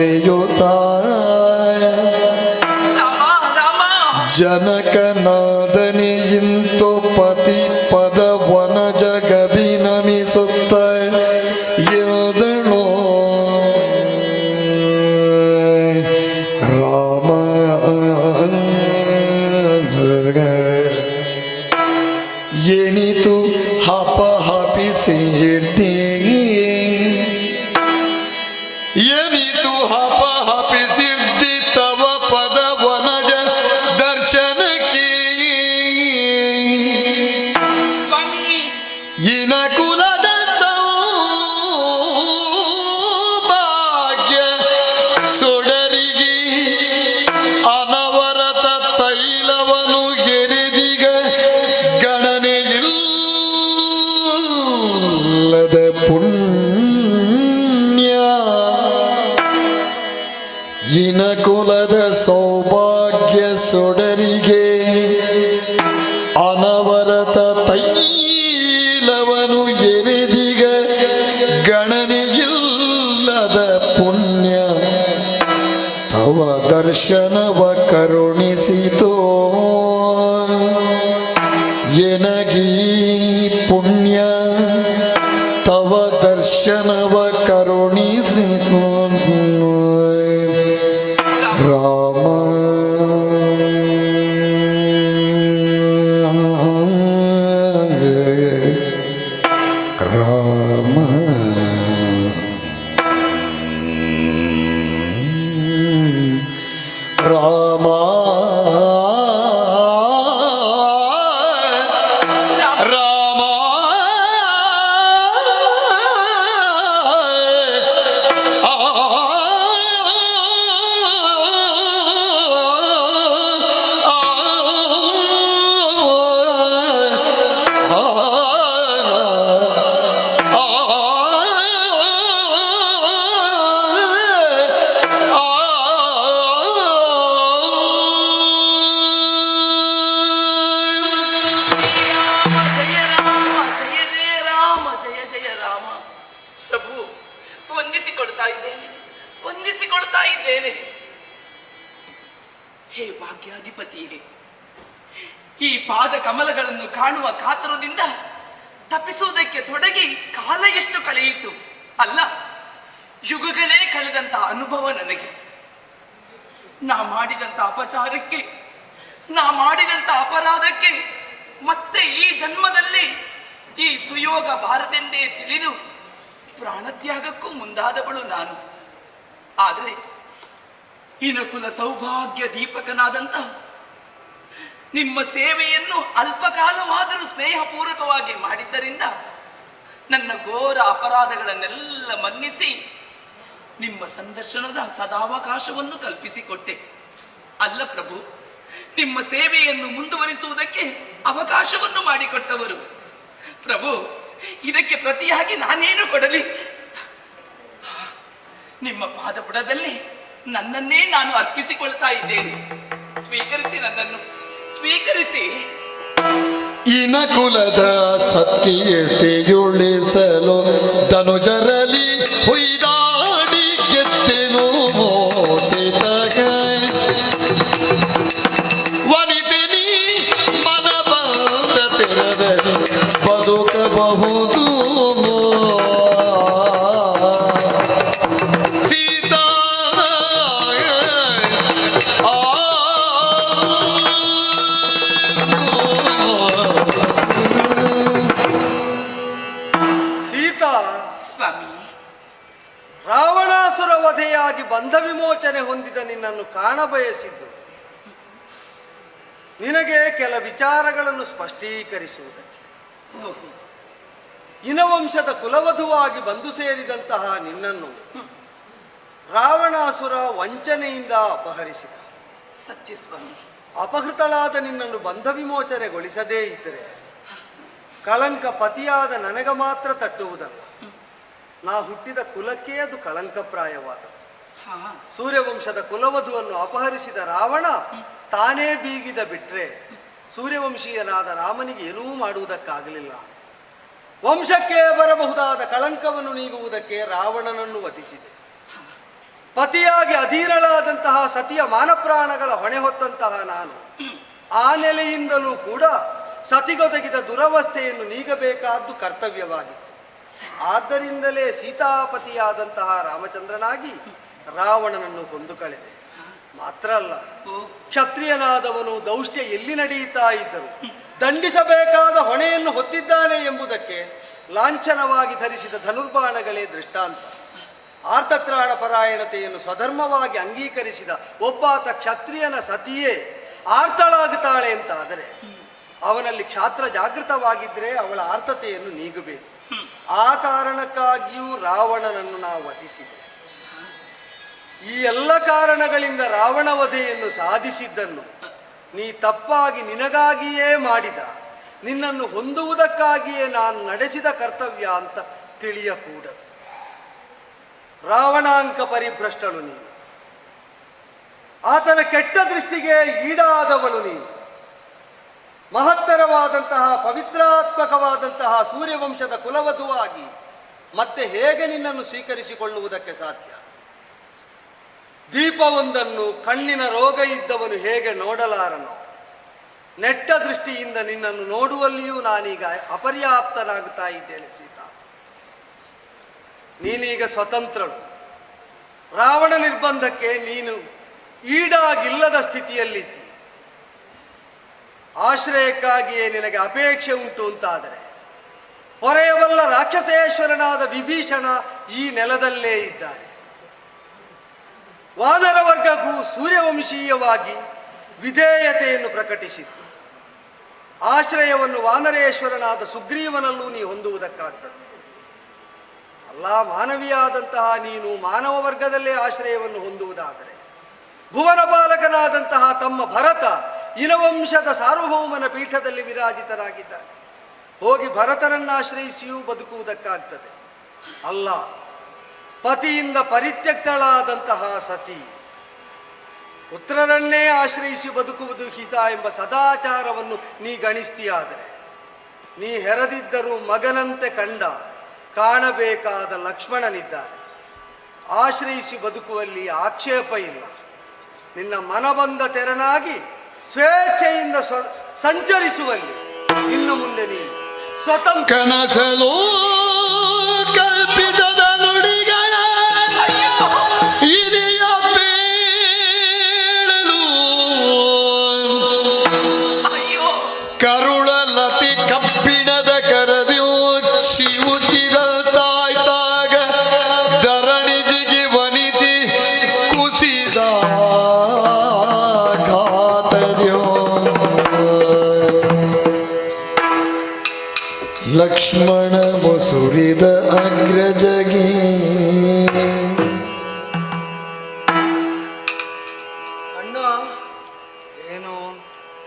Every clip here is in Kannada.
ಮರೆಯುತ್ತ ರಾಮ ಎನಗೀ ಪುಣ್ಯ ತವ ದರ್ಶನವ ಕರುಣಿಸಿತು ಮಾಡಿದಂತ ಅಪಚಾರಕ್ಕೆ ನಾ ಮಾಡಿದಂತ ಅಪರಾಧಕ್ಕೆ ಮತ್ತೆ ಈ ಜನ್ಮದಲ್ಲಿ ಈ ಸುಯೋಗ ಬಾರದೆಂದೇ ತಿಳಿದು ಪ್ರಾಣತ್ಯಾಗಕ್ಕೂ ಮುಂದಾದವಳು ನಾನು. ಆದರೆ ಇನಕುಲ ಸೌಭಾಗ್ಯ ದೀಪಕನಾದಂತ ನಿಮ್ಮ ಸೇವೆಯನ್ನು ಅಲ್ಪಕಾಲವಾದರೂ ಸ್ನೇಹಪೂರ್ವಕವಾಗಿ ಮಾಡಿದ್ದರಿಂದ ನನ್ನ ಘೋರ ಅಪರಾಧಗಳನ್ನೆಲ್ಲ ಮನ್ನಿಸಿ ನಿಮ್ಮ ಸಂದರ್ಶನದ ಸದಾವಕಾಶವನ್ನು ಕಲ್ಪಿಸಿಕೊಟ್ಟೆ. ಅಲ್ಲ ಪ್ರಭು, ನಿಮ್ಮ ಸೇವೆಯನ್ನು ಮುಂದುವರಿಸುವುದಕ್ಕೆ ಅವಕಾಶವನ್ನು ಮಾಡಿಕೊಟ್ಟವರು. ಪ್ರಭು, ಇದಕ್ಕೆ ಪ್ರತಿಯಾಗಿ ನಾನೇನು ಕೊಡಲಿ? ನಿಮ್ಮ ಪಾದಪುಡದಲ್ಲಿ ನನ್ನನ್ನೇ ನಾನು ಅರ್ಪಿಸಿಕೊಳ್ತಾ ಇದ್ದೇನೆ. ಸ್ವೀಕರಿಸಿ ನನ್ನನ್ನು, ಸ್ವೀಕರಿಸಿ. ಇನಕುಲದ ಸತ್ಕೀರ್ತಿಯುಳಿಸಲು ಧನುಜರಲಿ ಹೊಯ್ದಾಡಿ ಇನವಂಶದ ಕುಲವಧುವಾಗಿ ಬಂದು ಸೇರಿದಂತಹ ನಿನ್ನನ್ನು ರಾವಣಾಸುರ ವಂಚನೆಯಿಂದ ಅಪಹರಿಸಿದ. ಸತ್ಯ ಸ್ವಾಮಿ ಅಪಹೃತಳಾದ ನಿನ್ನನ್ನು ಬಂಧ ವಿಮೋಚನೆಗೊಳಿಸದೇ ಇದ್ದರೆ ಕಳಂಕ ಪತಿಯಾದ ನನಗೆ ಮಾತ್ರ ತಟ್ಟುವುದಲ್ಲ. ನಾ ಹುಟ್ಟಿದ ಕುಲಕ್ಕೆ ಅದು ಕಳಂಕಪ್ರಾಯವಾದದ್ದು. ಹಾ. ಸೂರ್ಯವಂಶದ ಕುಲವಧುವನ್ನು ಅಪಹರಿಸಿದ ರಾವಣ ತಾನೇ ಬೀಗಿದ ಬಿಟ್ರೆ ಸೂರ್ಯವಂಶೀಯನಾದ ರಾಮನಿಗೆ ಏನೂ ಮಾಡುವುದಕ್ಕಾಗಲಿಲ್ಲ. ವಂಶಕ್ಕೆ ಬರಬಹುದಾದ ಕಳಂಕವನ್ನು ನೀಗುವುದಕ್ಕೆ ರಾವಣನನ್ನು ವಧಿಸಿದೆ. ಪತಿಯಾಗಿ ಅಧೀರಳಾದಂತಹ ಸತಿಯ ಮಾನಪ್ರಾಣಗಳ ಹೊಣೆ ಹೊತ್ತಂತಹ ನಾನು ಆ ನೆಲೆಯಿಂದಲೂ ಕೂಡ ಸತಿಗೊದಗಿದ ದುರವಸ್ಥೆಯನ್ನು ನೀಗಬೇಕಾದ್ದು ಕರ್ತವ್ಯವಾಗಿತ್ತು. ಆದ್ದರಿಂದಲೇ ಸೀತಾಪತಿಯಾದಂತಹ ರಾಮಚಂದ್ರನಾಗಿ ರಾವಣನನ್ನು ಕೊಂದು ಕಳೆದೆ. ಮಾತ್ರ ಅಲ್ಲ ಕ್ಷತ್ರಿಯನಾದವನು ದೌಷ್ಟ್ಯ ಎಲ್ಲಿ ನಡೆಯುತ್ತಾ ಇದ್ದರು? ದಂಡಿಸಬೇಕಾದ ಹೊಣೆಯನ್ನು ಹೊತ್ತಿದ್ದಾನೆ ಎಂಬುದಕ್ಕೆ ಲಾಂಛನವಾಗಿ ಧರಿಸಿದ ಧನುರ್ಬಾಣಗಳೇ ದೃಷ್ಟಾಂತ. ಆರ್ತತ್ರಾಣ ಪರಾಯಣತೆಯನ್ನು ಸ್ವಧರ್ಮವಾಗಿ ಅಂಗೀಕರಿಸಿದ ಒಬ್ಬಾತ ಕ್ಷತ್ರಿಯನ ಸತಿಯೇ ಆರ್ತಳಾಗುತ್ತಾಳೆ ಅಂತಾದರೆ ಅವನಲ್ಲಿ ಕ್ಷಾತ್ರ ಜಾಗೃತವಾಗಿದ್ದರೆ ಅವಳ ಆರ್ತತೆಯನ್ನು ನೀಗಬೇಕು. ಆ ಕಾರಣಕ್ಕಾಗಿಯೂ ರಾವಣನನ್ನು ನಾವು ವಧಿಸಿದೆ. ಈ ಎಲ್ಲ ಕಾರಣಗಳಿಂದ ರಾವಣ ವಧೆಯನ್ನು ಸಾಧಿಸಿದ್ದನ್ನು ನೀ ತಪ್ಪಾಗಿ ನಿನಗಾಗಿಯೇ ಮಾಡಿದ, ನಿನ್ನನ್ನು ಹೊಂದುವುದಕ್ಕಾಗಿಯೇ ನಾನು ನಡೆಸಿದ ಕರ್ತವ್ಯ ಅಂತ ತಿಳಿಯಕೂಡದು. ರಾವಣಾಂಕ ಪರಿಭ್ರಷ್ಟಳು ನೀನು. ಆತನ ಕೆಟ್ಟ ದೃಷ್ಟಿಗೆ ಈಡಾದವಳು ನೀನು. ಮಹತ್ತರವಾದಂತಹ ಪವಿತ್ರಾತ್ಮಕವಾದಂತಹ ಸೂರ್ಯವಂಶದ ಕುಲವಧುವಾಗಿ ಮತ್ತೆ ಹೇಗೆ ನಿನ್ನನ್ನು ಸ್ವೀಕರಿಸಿಕೊಳ್ಳುವುದಕ್ಕೆ ಸಾಧ್ಯ? ದೀಪವೊಂದನ್ನು ಕಣ್ಣಿನ ರೋಗ ಇದ್ದವನು ಹೇಗೆ ನೋಡಲಾರನು, ನೆಟ್ಟ ದೃಷ್ಟಿಯಿಂದ ನಿನ್ನನ್ನು ನೋಡುವಲ್ಲಿಯೂ ನಾನೀಗ ಅಪರ್ಯಾಪ್ತನಾಗುತ್ತಾ ಇದ್ದೇನೆ ಸೀತಾ. ನೀನೀಗ ಸ್ವತಂತ್ರಳು. ರಾವಣ ನಿರ್ಬಂಧಕ್ಕೆ ನೀನು ಈಡಾಗಿಲ್ಲದ ಸ್ಥಿತಿಯಲ್ಲಿದ್ದಿ. ಆಶ್ರಯಕ್ಕಾಗಿಯೇ ನಿನಗೆ ಅಪೇಕ್ಷೆ ಉಂಟು ಅಂತಾದರೆ, ಹೊರೆಯವಲ್ಲ ರಾಕ್ಷಸೇಶ್ವರನಾದ ವಿಭೀಷಣ ಈ ನೆಲದಲ್ಲೇ ಇದ್ದಾನೆ ವಾನರ ವರ್ಗಕ್ಕೂ ಸೂರ್ಯವಂಶೀಯವಾಗಿ ವಿಧೇಯತೆಯನ್ನು ಪ್ರಕಟಿಸಿತ್ತು. ಆಶ್ರಯವನ್ನು ವಾನರೇಶ್ವರನಾದ ಸುಗ್ರೀವನಲ್ಲೂ ನೀ ಹೊಂದುವುದಕ್ಕಾಗ್ತದೆ. ಅಲ್ಲ, ಮಾನವಿಯಾದಂತಹ ನೀನು ಮಾನವ ವರ್ಗದಲ್ಲೇ ಆಶ್ರಯವನ್ನು ಹೊಂದುವುದಾದರೆ, ಭುವನ ಬಾಲಕನಾದಂತಹ ತಮ್ಮ ಭರತ ಇನವಂಶದ ಸಾರ್ವಭೌಮನ ಪೀಠದಲ್ಲಿ ವಿರಾಜಿತರಾಗಿದ್ದಾರೆ ಹೋಗಿ ಭರತನನ್ನಾಶ್ರಯಿಸಿಯೂ ಬದುಕುವುದಕ್ಕಾಗ್ತದೆ. ಅಲ್ಲ ಪತಿಯಿಂದ ಪರಿತ್ಯಕ್ತಳಾದಂತಹ ಸತಿ. ಪುತ್ರರನ್ನೇ ಆಶ್ರಯಿಸಿ ಬದುಕುವುದು ಹಿತ ಎಂಬ ಸದಾಚಾರವನ್ನು ನೀ ಗಣಿಸ್ತೀಯಾದರೆ. ನೀ ಹೆರದಿದ್ದರೂ ಮಗನಂತೆ ಕಂಡ ಕಾಣಬೇಕಾದ ಲಕ್ಷ್ಮಣನಿದ್ದಾರೆ ಆಶ್ರಯಿಸಿ ಬದುಕುವಲ್ಲಿ ಆಕ್ಷೇಪ ಇಲ್ಲ. ನಿನ್ನ ಮನಬಂದ ತೆರನಾಗಿ ಸ್ವೇಚ್ಛೆಯಿಂದ ಸ್ವ, ಸಂಚರಿಸುವಲ್ಲಿ ಇನ್ನು ಮುಂದೆ ನೀನು ಸ್ವತಂತ್ರ ಲಕ್ಷ್ಮಣ ಮುಸುರಿದ ಅಗ್ರಜಗಿ. ಅಣ್ಣ ಏನು?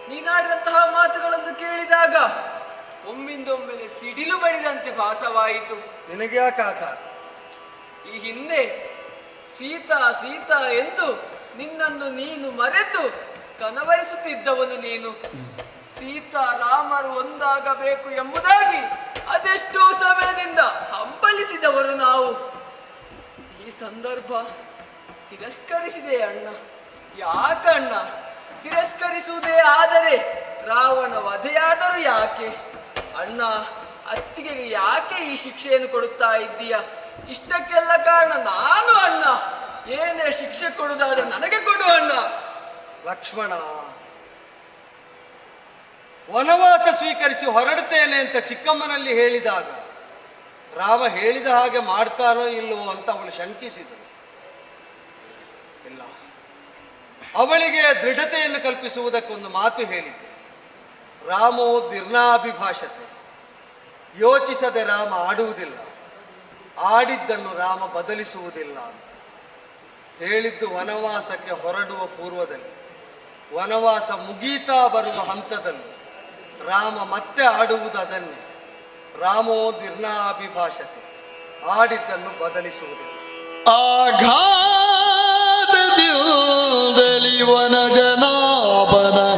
ನೀನಾಡಿದಂತಹ ಮಾತುಗಳನ್ನು ಕೇಳಿದಾಗ ಒಮ್ಮಿಂದೊಮ್ಮೆಲೆ ಸಿಡಿಲು ಬಡಿದಂತೆ ಭಾಸವಾಯಿತು. ನಿನಗೆ ಯಾಕೆ ಈ ಹಿಂದೆ ಸೀತಾ ಸೀತಾ ಎಂದು ನಿನ್ನನ್ನು ನೀನು ಮರೆತು ಕನವರಿಸುತ್ತಿದ್ದವನು ನೀನು. ಸೀತಾ ರಾಮರು ಒಂದಾಗಬೇಕು ಎಂಬುದಾಗಿ ಅದೆಷ್ಟೋ ಸಮಯದಿಂದ ಹಂಬಲಿಸಿದವರು ನಾವು. ಈ ಸಂದರ್ಭ ತಿರಸ್ಕರಿಸಿದೆ ಅಣ್ಣ. ಯಾಕಣ್ಣ ತಿರಸ್ಕರಿಸುವುದೇ ಆದರೆ ರಾವಣ ವಧೆಯಾದರೂ ಯಾಕೆ? ಅಣ್ಣ ಅತ್ತಿಗೆ ಯಾಕೆ ಈ ಶಿಕ್ಷೆಯನ್ನು ಕೊಡುತ್ತಾ ಇದ್ದೀಯ? ಇಷ್ಟಕ್ಕೆಲ್ಲ ಕಾರಣ ನಾನು ಅಣ್ಣ. ಏನೇ ಶಿಕ್ಷೆ ಕೊಡುವುದಾದ್ರೆ ನನಗೆ ಕೊಡು ಅಣ್ಣ. ಲಕ್ಷ್ಮಣ ವನವಾಸ ಸ್ವೀಕರಿಸಿ ಹೊರಡ್ತೇನೆ ಅಂತ ಚಿಕ್ಕಮ್ಮನಲ್ಲಿ ಹೇಳಿದಾಗ, ರಾಮ ಹೇಳಿದ ಹಾಗೆ ಮಾಡ್ತಾನೋ ಇಲ್ಲವೋ ಅಂತ ಅವಳು ಶಂಕಿಸಿದಳು. ಇಲ್ಲ. ಅವಳಿಗೆ ದೃಢತೆಯನ್ನು ಕಲ್ಪಿಸುವುದಕ್ಕೊಂದು ಮಾತು ಹೇಳಿದ್ದೆ. ರಾಮೋ ದೀರ್ಣಾಭಿಭಾಷತೆ. ಯೋಚಿಸದೆ ರಾಮ ಆಡುವುದಿಲ್ಲ. ಆಡಿದ್ದನ್ನು ರಾಮ ಬದಲಿಸುವುದಿಲ್ಲ ಅಂತ ಹೇಳಿದ್ದು ವನವಾಸಕ್ಕೆ ಹೊರಡುವ ಪೂರ್ವದಲ್ಲಿ. ವನವಾಸ ಮುಗೀತಾ ಬರುವ ಹಂತದಲ್ಲಿ. ರಾಮ ಮತ್ತೆ ಆಡುವುದು ಅದನ್ನೇ. ರಾಮೋ ದಿರ್ನಾಭಿಭಾಷತೆ ಆಡಿದ್ದನ್ನು ಬದಲಿಸುವುದಿಲ್ಲ. ಆಘಾತದಿಂದಲಿ ವನ ಜನಾಭನ.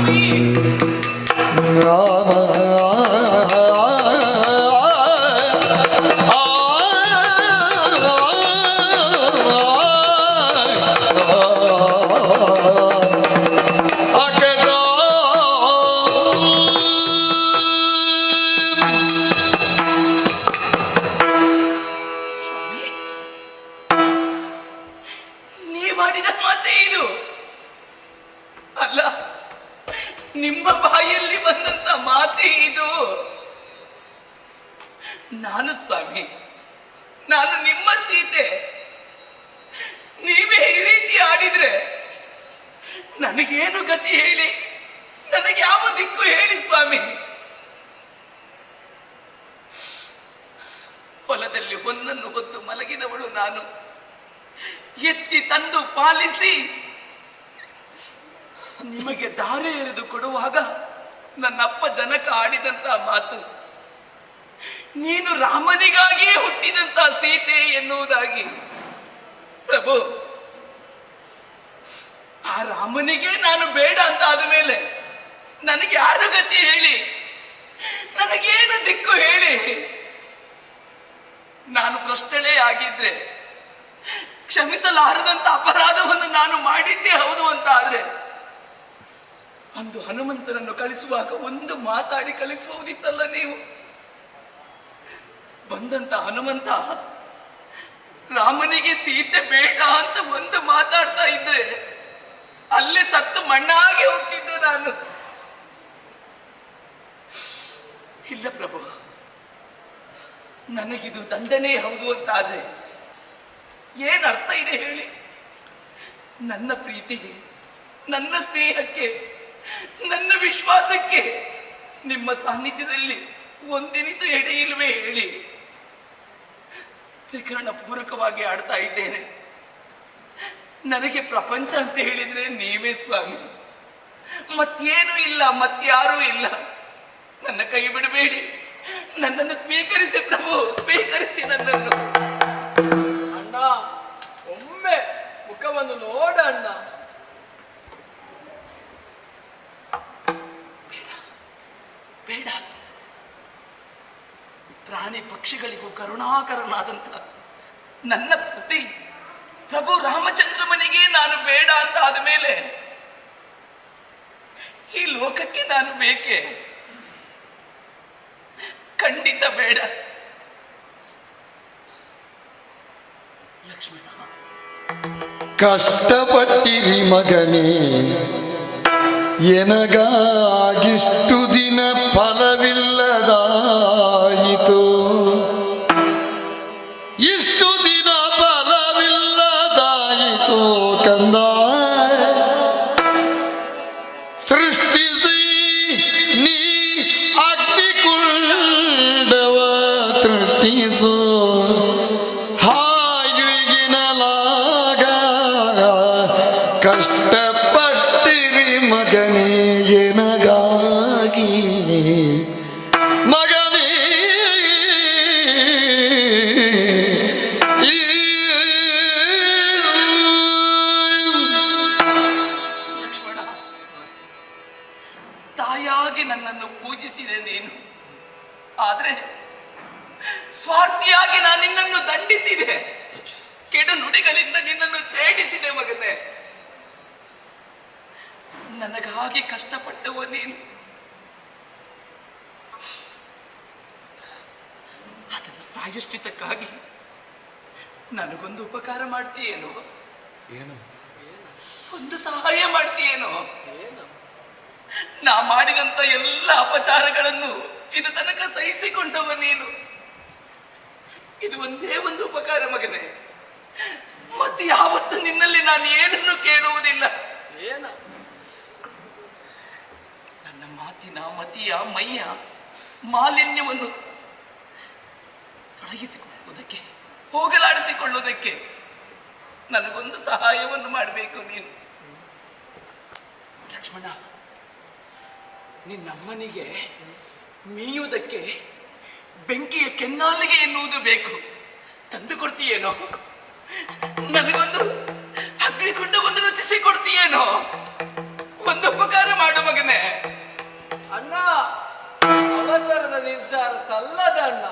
ಸ್ವಾಮಿ ರಾಮ ನಾನು ಎತ್ತಿ ತಂದು ಪಾಲಿಸಿ ನಿಮಗೆ ದಾರೆ ಎರೆದು ಕೊಡುವಾಗ ನನ್ನಪ್ಪ ಜನಕ ಆಡಿದಂತ ಮಾತು, ನೀನು ರಾಮನಿಗಾಗಿಯೇ ಹುಟ್ಟಿದಂತ ಸೀತೆ ಎನ್ನುವುದಾಗಿ. ಪ್ರಭು, ಆ ರಾಮನಿಗೆ ನಾನು ಬೇಡ ಅಂತ ಆದ ಮೇಲೆ ನನಗೆ ಯಾರು ಗತಿ ಹೇಳಿ? ನನಗೇನು ದಿಕ್ಕು ಹೇಳಿ? ನಾನು ಭ್ರಷ್ಟಳೇ ಆಗಿದ್ರೆ, ಕ್ಷಮಿಸಲಾರದಂತ ಅಪರಾಧವನ್ನು ನಾನು ಮಾಡಿದ್ದೇ ಹೌದು ಅಂತ ಆದ್ರೆ ಅಂದು ಹನುಮಂತನನ್ನು ಕಳಿಸುವಾಗ ಒಂದು ಮಾತಾಡಿ ಕಳಿಸಬಹುದಿತ್ತಲ್ಲ ನೀವು? ಬಂದಂತ ಹನುಮಂತ, ರಾಮನಿಗೆ ಸೀತೆ ಬೇಡ ಅಂತ ಒಂದು ಮಾತಾಡ್ತಾ ಇದ್ರೆ, ಅಲ್ಲಿ ಸತ್ತು ಮಣ್ಣಾಗಿ ಹೋಗ್ತಿದ್ದೆ ನಾನು. ಇಲ್ಲ ಪ್ರಭು. ನನಗಿದು ದಂಡನೆ ಹೌದು ಅಂತ ಆದರೆ ಏನು ಅರ್ಥ ಇದೆ ಹೇಳಿ? ನನ್ನ ಪ್ರೀತಿಗೆ, ನನ್ನ ಸ್ನೇಹಕ್ಕೆ, ನನ್ನ ವಿಶ್ವಾಸಕ್ಕೆ ನಿಮ್ಮ ಸಾನ್ನಿಧ್ಯದಲ್ಲಿ ಒಂದಿನಿತು ಎಡೆ ಹೇಳಿ? ತ್ರಿಕರಣ ಪೂರಕವಾಗಿ ಆಡ್ತಾ ಇದ್ದೇನೆ. ನನಗೆ ಪ್ರಪಂಚ ಅಂತ ಹೇಳಿದ್ರೆ ನೀವೇ ಸ್ವಾಮಿ. ಮತ್ತೇನು ಇಲ್ಲ ಮತ್ಯಾರೂ ಇಲ್ಲ. ನನ್ನ ಕೈ ಬಿಡಬೇಡಿ. ನನ್ನನ್ನು ಸ್ವೀಕರಿಸಿ ಪ್ರಭು, ಸ್ವೀಕರಿಸಿ ನನ್ನನ್ನು. ಅಣ್ಣ, ಒಮ್ಮೆ ಮುಖವನ್ನು ನೋಡ ಅಣ್ಣ. ಬೇಡ. ಪ್ರಾಣಿ ಪಕ್ಷಿಗಳಿಗೂ ಕರುಣಾಕರನಾದಂತ ನನ್ನ ಪತಿ ಪ್ರಭು ರಾಮಚಂದ್ರ ಮನೆಗೆ ನಾನು ಬೇಡ ಅಂತ ಆದ ಮೇಲೆ ಈ ಲೋಕಕ್ಕೆ ನಾನು ಬೇಕೆ? ಖಂಡಿತ ಬೇಡ. ಕಷ್ಟಪಟ್ಟಿರಿ ಮಗನೇ ಎನಗಾಗಿಷ್ಟು ದಿನ ಫಲವಿಲ್ಲದಾಯಿತು. ನನಗಾಗಿ ಕಷ್ಟಪಟ್ಟವ ನೀನು. ಅದರ ಪ್ರಾಯಶ್ಚಿತಕ್ಕಾಗಿ ನನಗೊಂದು ಉಪಕಾರ ಮಾಡ್ತೀಯೇನೋ? ಏನು? ಒಂದು ಸಹಾಯ ಮಾಡ್ತೀಯೇನೋ? ನಾ ಮಾಡಿದಂತ ಎಲ್ಲ ಅಪಚಾರಗಳನ್ನು ಇದು ತನಕ ಸಹಿಸಿಕೊಂಡವ ನೀನು. ಇದು ಒಂದೇ ಒಂದು ಉಪಕಾರ ಮಗನೇ. ಮತ್ತೆ ಯಾವತ್ತು ನಿನ್ನಲ್ಲಿ ನಾನು ಏನನ್ನು ಕೇಳುವುದಿಲ್ಲ. ಏನ? ಮಾತಿನ ಮತಿಯ ಮೈಯ ಮಾಲಿನ್ಯವನ್ನು ತೊಡಗಿಸಿಕೊಳ್ಳುವುದಕ್ಕೆ, ಹೋಗಲಾಡಿಸಿಕೊಳ್ಳುವುದಕ್ಕೆ ನನಗೊಂದು ಸಹಾಯವನ್ನು ಮಾಡಬೇಕು ನೀನು. ಲಕ್ಷ್ಮಣ, ನಿನ್ನಮ್ಮನಿಗೆ ಮೀಯುವುದಕ್ಕೆ ಬೆಂಕಿಯ ಕೆನ್ನಾಲಿಗೆ ಎನ್ನುವುದು ಬೇಕು. ತಂದು ಕೊಡ್ತೀಯೇನೋ ನನಗೊಂದು ಹಗ್ಲಿಕೊಂಡ ಒಂದು ರಚಿಸಿ ಕೊಡ್ತೀಯೇನೋ ಒಂದು ಉಪಕಾರ ಮಾಡು ಮಗನೇ. ಅಣ್ಣ ಅವಸರದ ನಿರ್ಧಾರ ಸಲ್ಲದ ಅಣ್ಣ.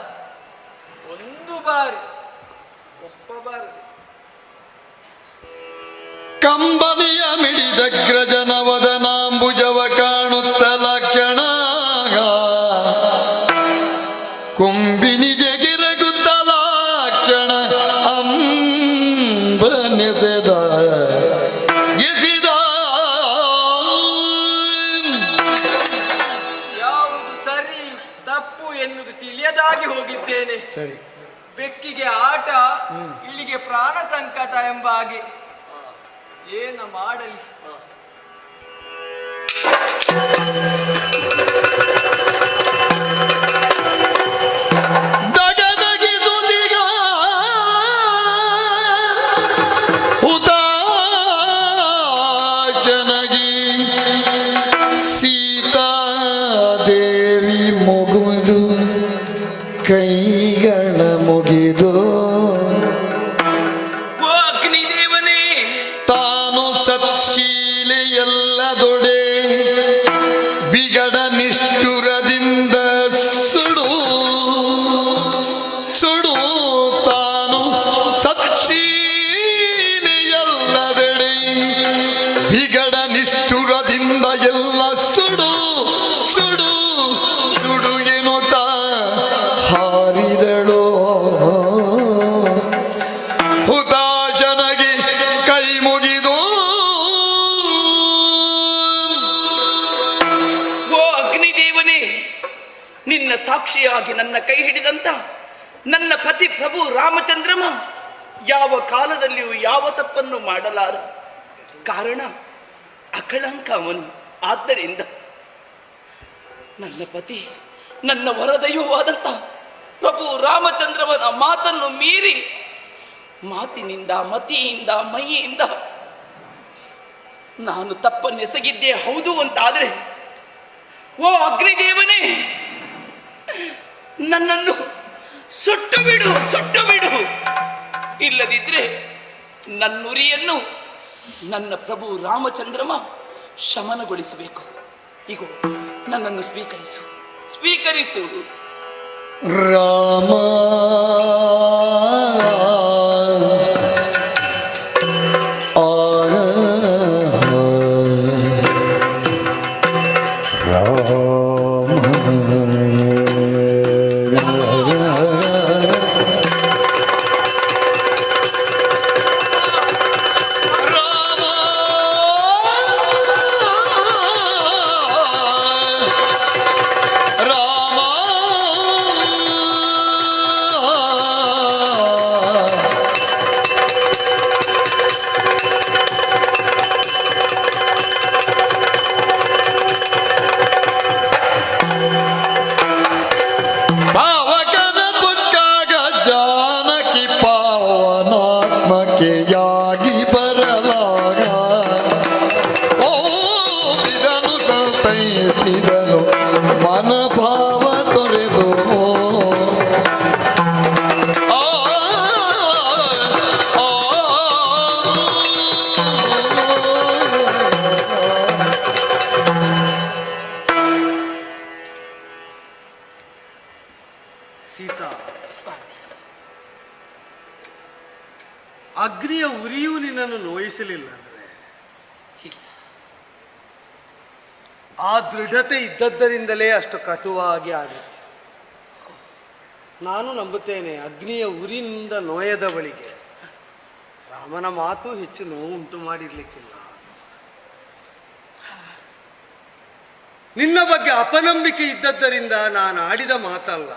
ಒಂದು ಬಾರಿ ಒಪ್ಪಬಾರದು ಕಂಬನಿಯ ಮಿಡಿದಗ್ರಜನವದನಾಂಬುಜವ ಹೋಗಿದ್ದೇನೆ ಸರಿ. ಬೆಕ್ಕಿಗೆ ಆಟ ಇಲ್ಲಿಗೆ ಪ್ರಾಣ ಸಂಕಟ ಎಂಬ ಹಾಗೆ. ಏನ ಮಾಡಲಿ? ಪ್ರಭು ರಾಮಚಂದ್ರಮ ಯಾವ ಕಾಲದಲ್ಲಿಯೂ ಯಾವ ತಪ್ಪನ್ನು ಮಾಡಲಾರ ಕಾರಣ ಅಕಳಂಕ ಅವನು. ಆದ್ದರಿಂದ ನನ್ನ ಪತಿ, ನನ್ನ ವರದೈವವಾದಂತ ಪ್ರಭು ರಾಮಚಂದ್ರವನ ಮಾತನ್ನು ಮೀರಿ ಮಾತಿನಿಂದ, ಮತಿಯಿಂದ, ಮೈಯಿಂದ ನಾನು ತಪ್ಪನ್ನೆಸಗಿದ್ದೇ ಹೌದು ಅಂತಾದರೆ, ಓ ಅಗ್ನಿದೇವನೇ, ನನ್ನನ್ನು ಸುಟ್ಟು ಬಿಡು ಸುಟ್ಟು ಬಿಡು. ಇಲ್ಲದಿದ್ರೆ ನನ್ನುರಿಯನ್ನು ನನ್ನ ಪ್ರಭು ರಾಮಚಂದ್ರಮ ಶಮನಗೊಳಿಸಬೇಕು. ಈಗ ನನ್ನನ್ನು ಸ್ವೀಕರಿಸು. ಸ್ವೀಕರಿಸು. ರಾಮ. ನಿನ್ನನ್ನು ಅಂದರೆ ಆ ದೃಢತೆ ಇದ್ದದ್ದರಿಂದಲೇ ಅಷ್ಟು ಕಟುವಾಗಿ ಆಗಿದೆ. ನಾನು ನಂಬುತ್ತೇನೆ, ಅಗ್ನಿಯ ಉರಿಯಿಂದ ನೋಯದವಳಿಗೆ ರಾಮನ ಮಾತು ಹೆಚ್ಚು ನೋವು ಉಂಟು ಮಾಡಿರ್ಲಿಕ್ಕಿಲ್ಲ. ನಿನ್ನ ಬಗ್ಗೆ ಅಪನಂಬಿಕೆ ಇದ್ದದ್ದರಿಂದ ನಾನು ಆಡಿದ ಮಾತಲ್ಲ,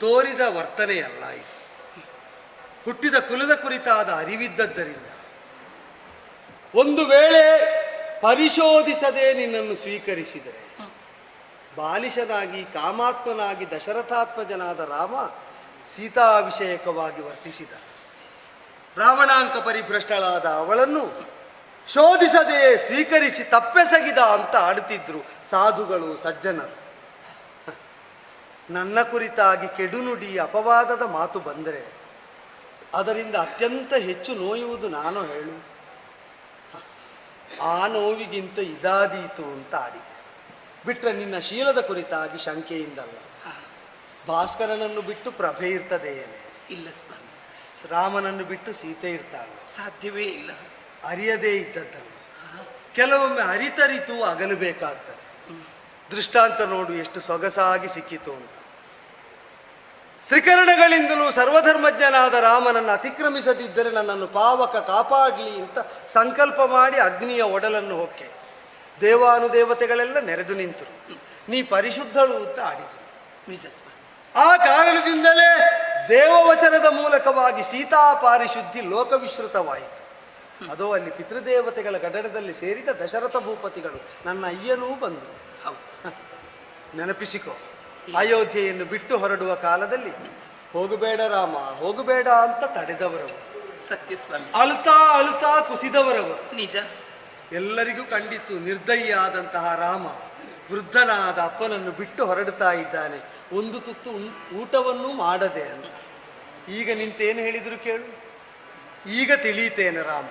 ತೋರಿದ ವರ್ತನೆಯಲ್ಲ ಹುಟ್ಟಿದ ಕುಲದ ಕುರಿತಾದ ಅರಿವಿದ್ದದ್ದರಿಂದ ಒಂದು ವೇಳೆ ಪರಿಶೋಧಿಸದೆ ನಿನ್ನನ್ನು ಸ್ವೀಕರಿಸಿದರೆ, ಬಾಲಿಶನಾಗಿ, ಕಾಮಾತ್ಮನಾಗಿ, ದಶರಥಾತ್ಮಜನಾದ ರಾಮ ಸೀತಾಭಿಷೇಕವಾಗಿ ವರ್ತಿಸಿದ. ರಾವಣಾಂಕ ಪರಿಭ್ರಷ್ಟಳಾದ ಅವಳನ್ನು ಶೋಧಿಸದೆಯೇ ಸ್ವೀಕರಿಸಿ ತಪ್ಪೆಸಗಿದ ಅಂತ ಆಡುತ್ತಿದ್ರು ಸಾಧುಗಳು, ಸಜ್ಜನರು. ನನ್ನ ಕುರಿತಾಗಿ ಕೆಡುನುಡಿ ಅಪವಾದದ ಮಾತು ಬಂದರೆ ಅದರಿಂದ ಅತ್ಯಂತ ಹೆಚ್ಚು ನೋಯುವುದು ನಾನು ಹೇಳು ಆ ನೋವಿಗಿಂತ ಇದಾದೀತು ಅಂತ ಆಡಿದೆ. ಬಿಟ್ಟರೆ ನಿನ್ನ ಶೀಲದ ಕುರಿತಾಗಿ ಶಂಕೆಯಿಂದಲ್ಲ. ಭಾಸ್ಕರನನ್ನು ಬಿಟ್ಟು ಪ್ರಭೆ ಇರ್ತದೆಯೇನೆ ಇಲ್ಲ ಸ್ವಾಮಿ. ರಾಮನನ್ನು ಬಿಟ್ಟು ಸೀತೆ ಇರ್ತಾಳೆ. ಸಾಧ್ಯವೇ ಇಲ್ಲ. ಅರಿಯದೇ ಇದ್ದದ್ದಲ್ಲ. ಕೆಲವೊಮ್ಮೆ ಅರಿತರಿತು ಅಗಲಬೇಕಾಗ್ತದೆ. ದೃಷ್ಟಾಂತ ನೋಡು ಎಷ್ಟು ಸೊಗಸಾಗಿ ಸಿಕ್ಕಿತು ಅಂತ. ತ್ರಿಕರಣಗಳಿಂದಲೂ ಸರ್ವಧರ್ಮಜ್ಞನಾದ ರಾಮನನ್ನು ಅತಿಕ್ರಮಿಸದಿದ್ದರೆ ನನ್ನನ್ನು ಪಾವಕ ಕಾಪಾಡಲಿ ಅಂತ ಸಂಕಲ್ಪ ಮಾಡಿ ಅಗ್ನಿಯ ಒಡಲನ್ನು ಹೊಕ್ಕೆ. ದೇವಾನುದೇವತೆಗಳೆಲ್ಲ ನೆರೆದು ನಿಂತರು. ನೀ ಪರಿಶುದ್ಧಳು ಅಂತ ಆಡಿದರು. ನಿಜ ಆ ಕಾರಣದಿಂದಲೇ ದೇವವಚನದ ಮೂಲಕವಾಗಿ ಸೀತಾ ಪಾರಿಶುದ್ಧಿ ಲೋಕವಿಶ್ರುತವಾಯಿತು. ಅದು ಅಲ್ಲಿ ಪಿತೃದೇವತೆಗಳ ಗಡಡದಲ್ಲಿ ಸೇರಿದ ದಶರಥ ಭೂಪತಿಗಳು ನನ್ನ ಅಯ್ಯನೂ ಬಂದರು. ಹೌದು. ನೆನಪಿಸಿಕೊ. ಅಯೋಧ್ಯೆಯನ್ನು ಬಿಟ್ಟು ಹೊರಡುವ ಕಾಲದಲ್ಲಿ ಹೋಗಬೇಡ ರಾಮ ಹೋಗಬೇಡ ಅಂತ ತಡೆದವರವರು. ಸತ್ಯ ಸ್ವಾಮಿ ಅಳುತ್ತಾ ಅಳುತ್ತಾ ಕುಸಿದವರವರು. ನಿಜ. ಎಲ್ಲರಿಗೂ ಕಂಡಿತು ನಿರ್ದಯ್ಯ ಆದಂತಹ ರಾಮ ವೃದ್ಧನಾದ ಅಪ್ಪನನ್ನು ಬಿಟ್ಟು ಹೊರಡುತ್ತಾ ಇದ್ದಾನೆ. ಒಂದು ತುತ್ತು ಊಟವನ್ನು ಊಟವನ್ನೂ ಮಾಡದೆ ಅಂತ. ಈಗ ನಿಂತೇನು ಹೇಳಿದರು ಕೇಳು. ಈಗ ತಿಳಿಯುತ್ತೇನೆ ರಾಮ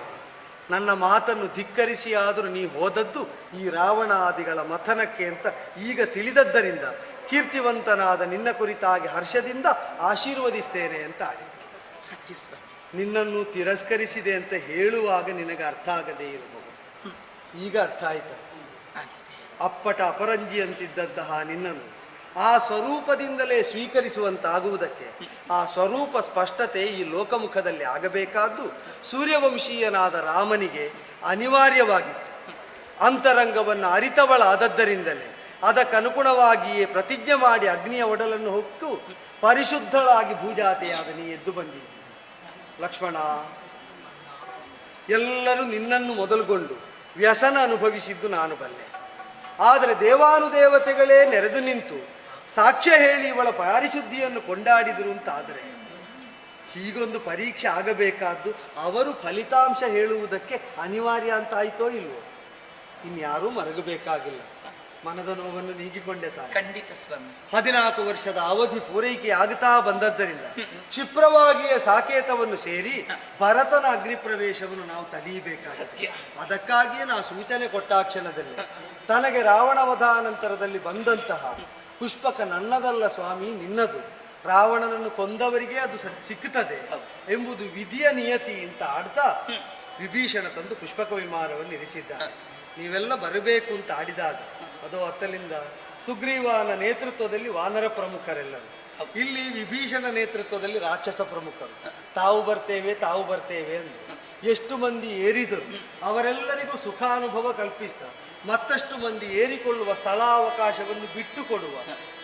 ನನ್ನ ಮಾತನ್ನು ಧಿಕ್ಕರಿಸಿ ಆದರೂ ನೀ ಹೋದದ್ದು ಈ ರಾವಣಾದಿಗಳ ಮಥನಕ್ಕೆ ಅಂತ ಈಗ ತಿಳಿದದ್ದರಿಂದ ಕೀರ್ತಿವಂತನಾದ ನಿನ್ನ ಕುರಿತಾಗಿ ಹರ್ಷದಿಂದ ಆಶೀರ್ವದಿಸ್ತೇನೆ ಅಂತ ಆಡಿದ್ರು ನಿನ್ನನ್ನು ತಿರಸ್ಕರಿಸಿದೆ ಅಂತ ಹೇಳುವಾಗ ನಿನಗೆ ಅರ್ಥ ಆಗದೇ ಇರಬಹುದು. ಈಗ ಅರ್ಥ ಆಯ್ತು? ಅಪ್ಪಟ ಅಪರಂಜಿ ಅಂತಿದ್ದಂತಹ ನಿನ್ನನ್ನು ಆ ಸ್ವರೂಪದಿಂದಲೇ ಸ್ವೀಕರಿಸುವಂತಾಗುವುದಕ್ಕೆ ಆ ಸ್ವರೂಪ ಸ್ಪಷ್ಟತೆ ಈ ಲೋಕಮುಖದಲ್ಲಿ ಆಗಬೇಕಾದ್ದು ಸೂರ್ಯವಂಶೀಯನಾದ ರಾಮನಿಗೆ ಅನಿವಾರ್ಯವಾಗಿತ್ತು. ಅಂತರಂಗವನ್ನು ಅರಿತವಳಾದದ್ದರಿಂದಲೇ. ಅದಕ್ಕನುಗುಣವಾಗಿಯೇ ಪ್ರತಿಜ್ಞೆ ಮಾಡಿ ಅಗ್ನಿಯ ಒಡಲನ್ನು ಹೊಕ್ಕು ಪರಿಶುದ್ಧಳಾಗಿ ಭೂಜಾತೆಯಾದ ನೀ ಎದ್ದು ಬಂದಿದ್ದೀನಿ ಲಕ್ಷ್ಮಣ, ಎಲ್ಲರೂ ನಿನ್ನನ್ನು ಮೊದಲುಗೊಂಡು ವ್ಯಸನ ಅನುಭವಿಸಿದ್ದು ನಾನು ಬಲ್ಲೆ. ಆದರೆ ದೇವಾನುದೇವತೆಗಳೇ ನೆರೆದು ನಿಂತು ಸಾಕ್ಷ್ಯ ಹೇಳಿ ಇವಳ ಪಾರಿಶುದ್ಧಿಯನ್ನು ಕೊಂಡಾಡಿದರು ಅಂತಾದರೆ ಹೀಗೊಂದು ಪರೀಕ್ಷೆ ಆಗಬೇಕಾದ್ದು ಅವರು ಫಲಿತಾಂಶ ಹೇಳುವುದಕ್ಕೆ ಅನಿವಾರ್ಯ ಅಂತಾಯಿತೋ ಇಲ್ವೋ? ಇನ್ಯಾರೂ ಮರಗಬೇಕಾಗಿಲ್ಲ. ಮನದ ನೋವನ್ನು ನೀಗಿಕೊಂಡೆ ತಾನೆ. ಖಂಡಿತ ಸ್ವಾಮಿ. ಹದಿನಾಲ್ಕು ವರ್ಷದ ಅವಧಿ ಪೂರೈಕೆ ಆಗುತ್ತಾ ಬಂದದ್ದರಿಂದ ಕ್ಷಿಪ್ರವಾಗಿಯೇ ಸಾಕೇತವನ್ನು ಸೇರಿ ಭರತನ ಅಗ್ನಿ ಪ್ರವೇಶವನ್ನು ನಾವು ತಡೆಯಬೇಕಾಗಿದೆ. ಸತ್ಯ. ಅದಕ್ಕಾಗಿಯೇ ನಾ ಸೂಚನೆ ಕೊಟ್ಟ ಕ್ಷಣದಲ್ಲಿ ತನಗೆ ರಾವಣವಧಾನಂತರದಲ್ಲಿ ಬಂದಂತಹ ಪುಷ್ಪಕ ನನ್ನದಲ್ಲ ಸ್ವಾಮಿ ನಿನ್ನದು. ರಾವಣನನ್ನು ಕೊಂದವರಿಗೆ ಅದು ಸಿಕ್ಕುತ್ತದೆ ಎಂಬುದು ವಿಧಿಯ ನಿಯತಿ ಅಂತ ಆಡ್ತಾ ವಿಭೀಷಣ ತಂದು ಪುಷ್ಪಕ ವಿಮಾನವನ್ನು ಇರಿಸಿದ್ದಾನೆ. ನೀವೆಲ್ಲ ಬರಬೇಕು ಅಂತ ಆಡಿದಾಗ ಅದು ಅತ್ತಲಿಂದ ಸುಗ್ರೀವನ ನೇತೃತ್ವದಲ್ಲಿ ವಾನರ ಪ್ರಮುಖರೆಲ್ಲರು. ಇಲ್ಲಿ ವಿಭೀಷಣ ನೇತೃತ್ವದಲ್ಲಿ ರಾಕ್ಷಸ ಪ್ರಮುಖರು. ತಾವು ಬರ್ತೇವೆ ತಾವು ಬರ್ತೇವೆ ಎಂದು ಎಷ್ಟು ಮಂದಿ ಏರಿದರು ಅವರೆಲ್ಲರಿಗೂ ಸುಖಾನುಭವ ಕಲ್ಪಿಸ್ತಾರೆ ಮತ್ತಷ್ಟು ಮಂದಿ ಏರಿಕೊಳ್ಳುವ ಸ್ಥಳಾವಕಾಶವನ್ನು ಬಿಟ್ಟುಕೊಡುವ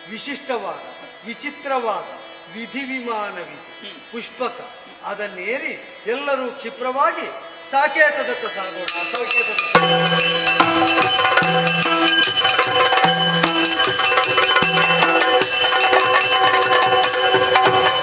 ವಿಶಿಷ್ಟವಾದ ವಿಚಿತ್ರವಾದ ವಿಧಿ ವಿಮಾನ ವಿಧಿ ಪುಷ್ಪಕ. ಅದನ್ನೇರಿ ಎಲ್ಲರೂ ಕ್ಷಿಪ್ರವಾಗಿ ಸಾಕೇತದತ್ತ ಸಾಗೋಣ ಅಸೌಖ್ಯದ